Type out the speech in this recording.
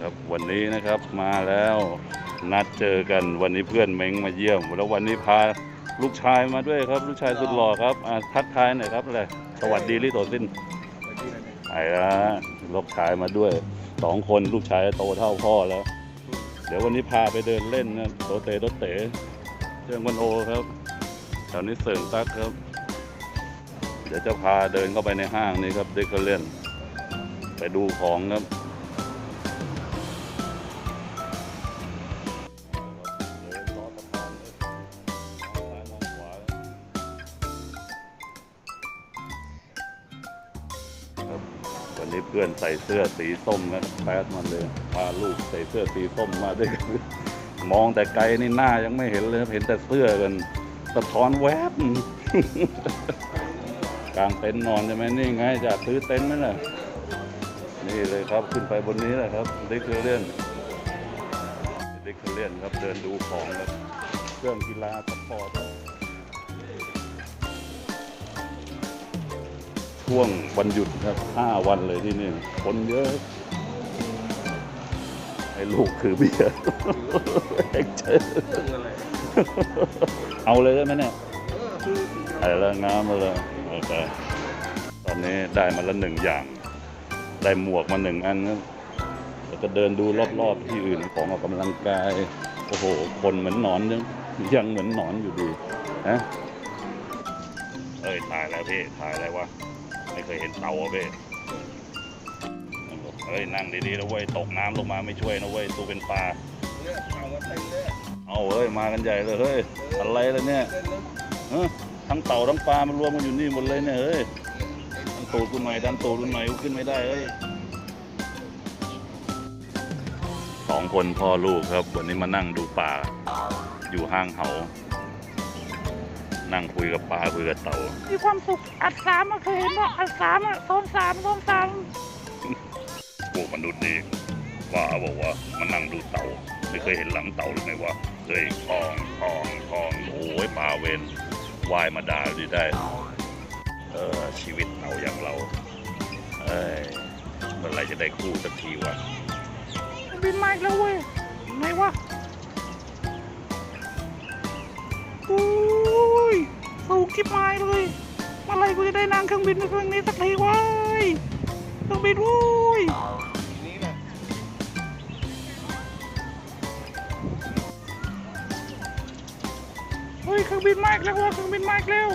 ครับวันนี้นะครับมาแล้วนัดเจอกันวันนี้เพื่อนเม้งมาเยี่ยม แล้ววันนี้พาลูกชายมาด้วยครับ ลูกชายสุดหล่อครับอ่าทักทายหน่อยครับอะไรสวัสดีลิโตสิ้นไอ้ละลูกชายมาด้วยสองคนลูกชายโตเท่าพ่อแล้ว เดี๋ยววันนี้พาไปเดินเล่นนะโตเตโตเต๋เชิงวันโอครับแถวนี้เสริงตักครับ เดี๋ยวจะพาเดินเข้าไปในห้างนี้ครับเด็กก็เล่น ไปดูของครับ ครับวันนี้เพื่อนใส่เสื้อสีส้มนะแป๊ดมันเลยพาลูกใส่เสื้อสีส้มมาด้วยกันมองแต่ไกลนี่หน้ายังไม่เห็นเลยเห็นแต่เสื้อกันสะท้อนแวบกลางเต็นท์นอนใช่ไหมนี่ไงจะซื้อเต็นท์ไหมล่ะนี่เลยครับขึ้นไปบนนี้แหละครับเด็กเล่นเด็กเล่นครับเดินดูของครับเครื่องกีฬาสปอร์ต ช่วงวันหยุดครับห้าวันเลยที่นี่คนเยอะ ให้ลูกคือเบียร์ให้เจอเอาเลยได้ไหมเนี่ยไอ้ละน้ำมาเลยโอเคตอนนี้ได้มาละหนึ่งอย่าง ได้หมวกมาหนึ่งอันครับแล้วก็เดินดูรอบๆที่อื่นของออกกำลังกาย โอ้โห คนเหมือนหนอนยังยังเหมือนหนอนอยู่ดีฮะเอ้ย ถ่ายแล้วพี่ ถ่ายอะไรวะ ไม่เคยเห็นเต่าอะเว้ยเฮ้ยนั่งดีๆนะเว้ยตกน้ำลงมาไม่ช่วยนะเว้ยตัวเป็นปลาเอามาเฮ้ยมากันใหญ่เลยเฮ้ยอะไรล่ะเนี่ยทั้งเต่าทั้งปลามารวมกันอยู่นี่หมดเลยเนี่ยเฮ้ยดันตูดกูหน่อยดันตูดกูหน่อยกูขึ้นไม่ได้เฮ้ยสองคนพ่อลูกครับวันนี้มานั่งดูป่าอยู่ห้างเขา นั่งคุยกับปลาคุยกับเต่า มีความสุขอัดสามอะเคยเห็นว่าอัดสามอะโซนสามโซนสามพวกมนุษย์นี่ว่าบอกว่ามันนั่งดูเต่า ไม่เคยเห็นหลังเต่าหรือไงวะเฮ้ยทองทองทองโอ้ยปลาเวนว่ายมาด่าดีได้ เออชีวิตเต่าอย่างเราเอ้ยเมื่อไหรจะได้คู่สักทีวะบินมาอีกแล้วเว้ยไหนวะ สูงที่ไม้เลยอะไรกูจะได้นั่งเครื่องบินในเครื่องนี้สักทีว้ยเครื่องบินวุ้ยเฮ้ยเครื่องบินมาอีกแล้วเว้ยเครื่องบินมาอีกแล้ว